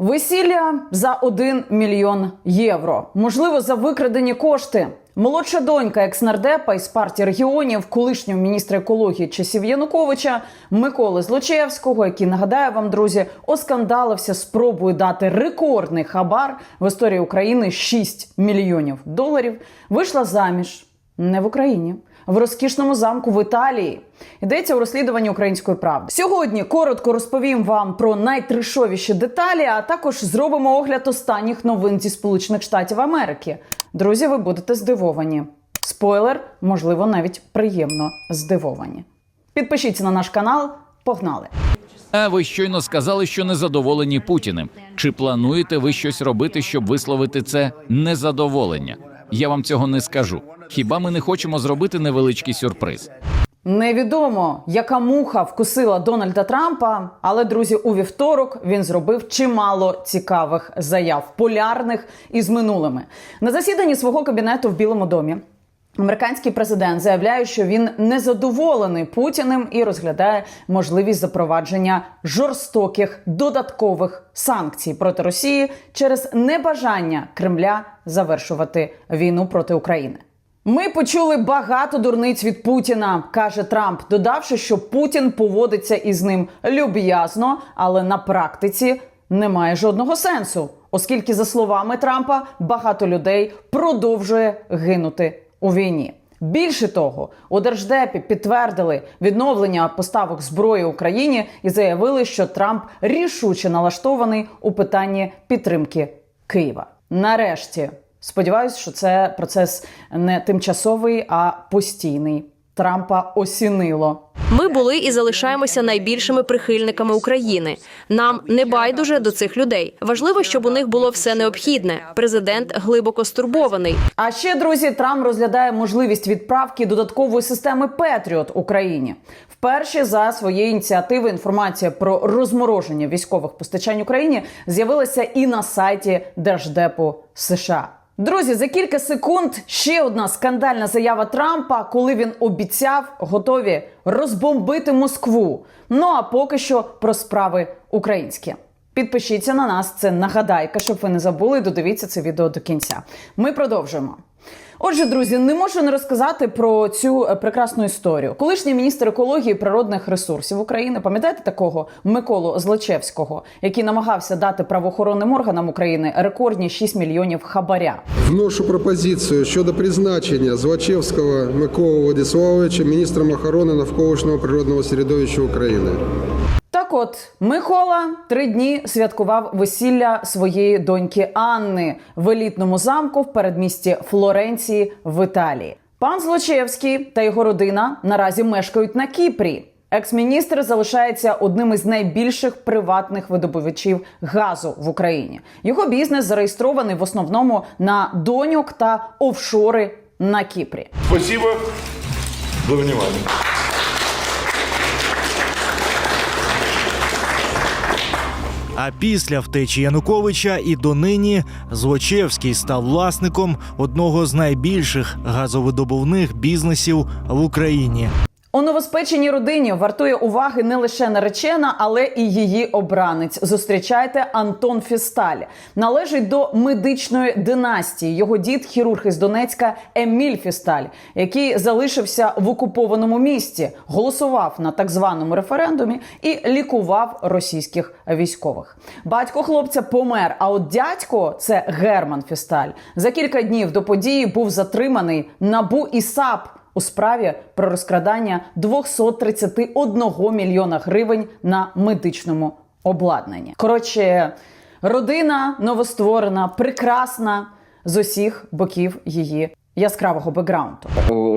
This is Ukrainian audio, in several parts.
Весілля за 1 мільйон євро. Можливо, за викрадені кошти. Молодша донька екснардепа із партії регіонів, колишнього міністра екології часів Януковича Миколи Злочевського, який нагадаю вам, друзі, оскандалився спробою дати рекордний хабар в історії України 6 мільйонів доларів. Вийшла заміж не в Україні. В розкішному замку в Італії йдеться у розслідуванні української правди. Сьогодні коротко розповім вам про найтришовіші деталі, а також зробимо огляд останніх новин зі Сполучених Штатів Америки. Друзі, ви будете здивовані. Спойлер, можливо, навіть приємно здивовані. Підпишіться на наш канал. Погнали! А ви щойно сказали, що незадоволені Путіним. Чи плануєте ви щось робити, щоб висловити це незадоволення? Я вам цього не скажу. Хіба ми не хочемо зробити невеличкий сюрприз? Невідомо, яка муха вкусила Дональда Трампа, але друзі, у вівторок він зробив чимало цікавих заяв, полярних із минулими. На засіданні свого кабінету в Білому домі. Американський президент заявляє, що він незадоволений Путіним і розглядає можливість запровадження жорстоких додаткових санкцій проти Росії через небажання Кремля завершувати війну проти України. Ми почули багато дурниць від Путіна, каже Трамп, додавши, що Путін поводиться із ним люб'язно, але на практиці немає жодного сенсу, оскільки, за словами Трампа, багато людей продовжує гинути у війні. Більше того, у держдепі підтвердили відновлення поставок зброї Україні і заявили, що Трамп рішуче налаштований у питанні підтримки Києва. Нарешті сподіваюся, що це процес не тимчасовий, а постійний. Трампа осінило. Ми були і залишаємося найбільшими прихильниками України. Нам не байдуже до цих людей. Важливо, щоб у них було все необхідне. Президент глибоко стурбований. А ще друзі, Трамп розглядає можливість відправки додаткової системи Петріот Україні. Вперше за своєї ініціативи інформація про розмороження військових постачань Україні з'явилася і на сайті Держдепу США. Друзі, за кілька секунд ще одна скандальна заява Трампа, коли він обіцяв готові розбомбити Москву. Ну а поки що про справи українські. Підпишіться на нас, це нагадайка, щоб ви не забули. Додивіться це відео до кінця. Ми продовжуємо. Отже, друзі, не можу не розказати про цю е, прекрасну історію. Колишній міністр екології і природних ресурсів України, пам'ятаєте такого Миколу Злочевського, який намагався дати правоохоронним органам України рекордні 6 мільйонів хабаря. Вношу пропозицію щодо призначення Злачевського Миколи Владиславовича міністром охорони навколишнього природного середовища України. Так от Микола три дні святкував весілля своєї доньки Анни в елітному замку в передмісті Флоренції в Італії. Пан Злочевський та його родина наразі мешкають на Кіпрі. Екс-міністр залишається одним із найбільших приватних видобувачів газу в Україні. Його бізнес зареєстрований в основному на доньок та офшори на Кіпрі. Спасибо за внимание. А після втечі Януковича і донині Злочевський став власником одного з найбільших газовидобувних бізнесів в Україні. У новоспеченій родині вартує уваги не лише наречена, але і її обранець. Зустрічайте Антон Фісталь. Належить до медичної династії. Його дід хірург із Донецька Еміль Фісталь, який залишився в окупованому місті, голосував на так званому референдумі і лікував російських військових. Батько хлопця помер. А от дядько це Герман Фісталь. За кілька днів до події був затриманий набу і САП у справі про розкрадання 231 мільйона гривень на медичному обладнанні. Коротше, родина новостворена, прекрасна з усіх боків її яскравого бекграунду.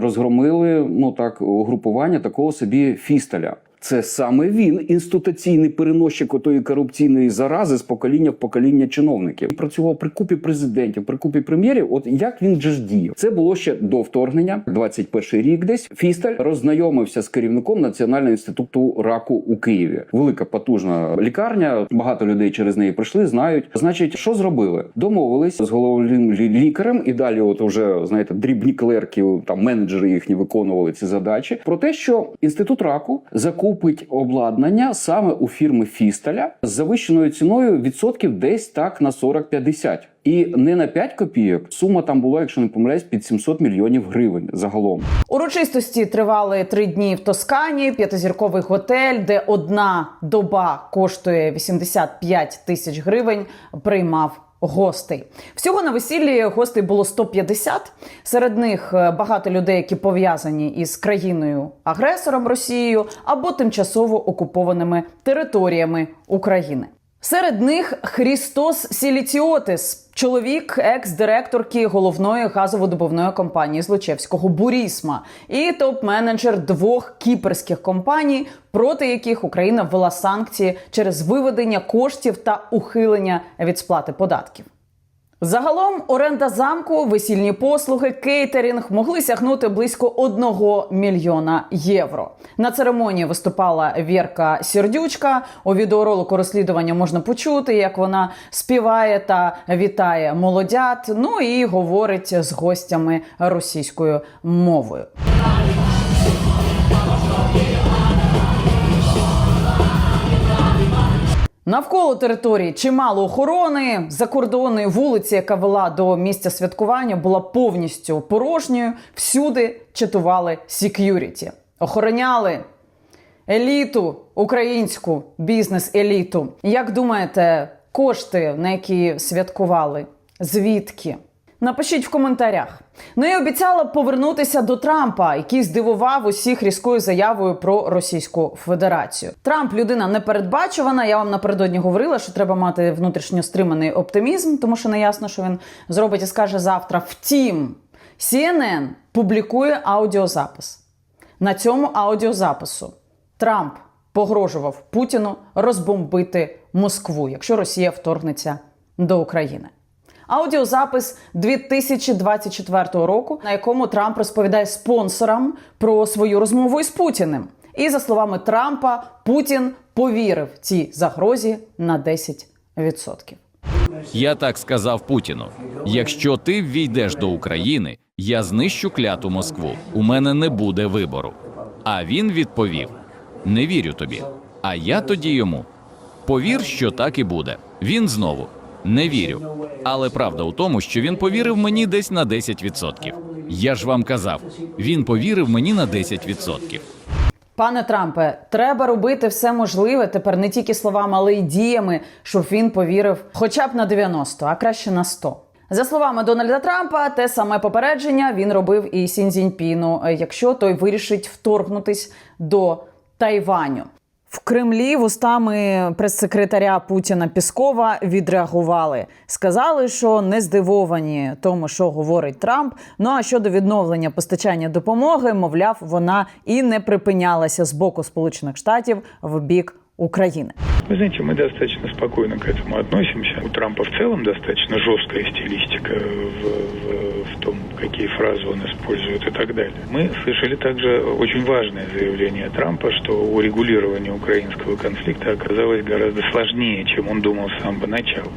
розгромили ну так угрупування такого собі фісталя. Це саме він, інституційний переносчик отої корупційної зарази з покоління в покоління чиновників. Він працював при купі президентів, при купі прем'єрів. От як він же ж діяв? Це було ще до вторгнення, 21 рік. Десь фісталь роззнайомився з керівником Національного інституту раку у Києві. Велика потужна лікарня. Багато людей через неї прийшли, знають. Значить, що зробили? Домовились з головним лікарем, і далі, от уже знаєте, дрібні клерки, там менеджери їхні виконували ці задачі. Про те, що інститут раку закуп купить обладнання саме у фірми Фісталя з завищеною ціною відсотків десь так на 40-50. І не на 5 копійок. Сума там була, якщо не помиляюсь, під 700 мільйонів гривень загалом. Урочистості тривали три дні в Тоскані, п'ятизірковий готель, де одна доба коштує 85 тисяч гривень. Приймав гостей. Всього на весіллі гостей було 150. Серед них е, багато людей, які пов'язані із країною агресором Росією або тимчасово окупованими територіями України. Серед них Хрістос Сіліціотис, чоловік екс-директорки головної газоводобувної компанії Злочевського Бурісма і топ-менеджер двох кіперських компаній, проти яких Україна ввела санкції через виведення коштів та ухилення від сплати податків. Загалом оренда замку, весільні послуги, кейтерінг могли сягнути близько 1 мільйона євро. На церемонії виступала Вірка Сердючка. У відеоролику розслідування можна почути, як вона співає та вітає молодят. Ну і говорить з гостями російською мовою. Навколо території чимало охорони. Закордонної вулиці, яка вела до місця святкування, була повністю порожньою. Всюди чатували сек'юріті. Охороняли еліту, українську бізнес-еліту. Як думаєте, кошти, на які святкували? Звідки? Напишіть в коментарях. Ну і обіцяла повернутися до Трампа, який здивував усіх різкою заявою про Російську Федерацію. Трамп людина непередбачувана. Я вам напередодні говорила, що треба мати внутрішньо стриманий оптимізм, тому що не ясно, що він зробить і скаже завтра. Втім, CNN публікує аудіозапис. На цьому аудіозапису Трамп погрожував Путіну розбомбити Москву, якщо Росія вторгнеться до України. Аудіозапис 2024 року, на якому Трамп розповідає спонсорам про свою розмову із Путіним. І за словами Трампа, Путін повірив цій загрозі на 10%. Я так сказав Путіну: якщо ти ввійдеш до України, я знищу кляту Москву. У мене не буде вибору. А він відповів: Не вірю тобі. А я тоді йому повір, що так і буде. Він знову не вірю. Але правда у тому, що він повірив мені десь на 10%. Я ж вам казав, він повірив мені на 10%. Пане Трампе, треба робити все можливе тепер не тільки словами, але й діями, щоб він повірив хоча б на 90, а краще на 100. За словами Дональда Трампа, те саме попередження він робив і Сінзіньпіну, якщо той вирішить вторгнутись до Тайваню. В Кремлі вустами прес-секретаря Путіна Піскова відреагували. Сказали, що не здивовані тому, що говорить Трамп. Ну а щодо відновлення постачання допомоги, мовляв, вона і не припинялася з боку Сполучених Штатів в бік України. Вы знаете, мы достаточно спокойно к этому относимся. У Трампа в целом достаточно жесткая стилистика в, в- в том, какие фразы он использует и так далее. Мы слышали также очень важное заявление Трампа, что урегулирование украинского конфликта оказалось гораздо сложнее, чем он думал с самого начала.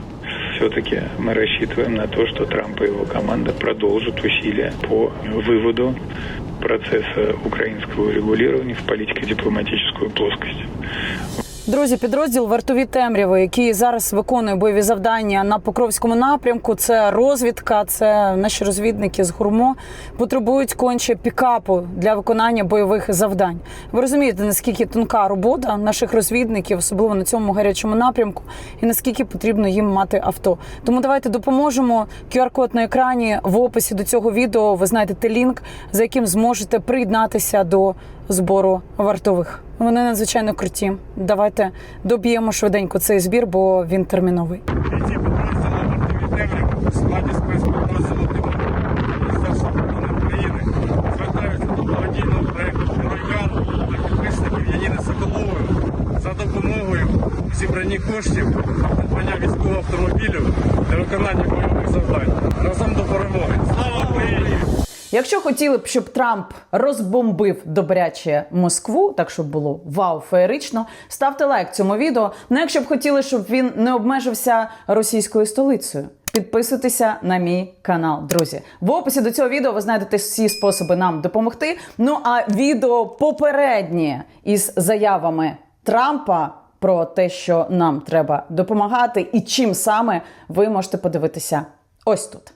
Все-таки мы рассчитываем на то, что Трамп и его команда продолжат усилия по выводу процесса украинского урегулирования в политико-дипломатическую плоскость. Друзі, підрозділ вартові темряви, який зараз виконує бойові завдання на Покровському напрямку. Це розвідка, це наші розвідники з гурмо потребують конче пікапу для виконання бойових завдань. Ви розумієте, наскільки тонка робота наших розвідників, особливо на цьому гарячому напрямку, і наскільки потрібно їм мати авто. Тому давайте допоможемо. QR-код на екрані в описі до цього відео. Ви знайдете лінк, за яким зможете приєднатися до збору вартових. Вони надзвичайно круті. Давайте доб'ємо швиденько цей збір, бо він терміновий. Складі спецпідрозділу Міністерства оборони України звертаються до благодійного проєкту «Шуройган» та підписників Яніни Соколової за допомогою у коштів придбання військового автомобілю для виконання бойових завдань. Разом до перемоги. Слава Україні! Якщо хотіли б, щоб Трамп розбомбив добряче Москву, так щоб було вау феєрично, ставте лайк цьому відео. Ну якщо б хотіли, щоб він не обмежився російською столицею. підписуйтеся на мій канал, друзі. В описі до цього відео ви знайдете всі способи нам допомогти. Ну а відео попереднє із заявами Трампа про те, що нам треба допомагати, і чим саме ви можете подивитися ось тут.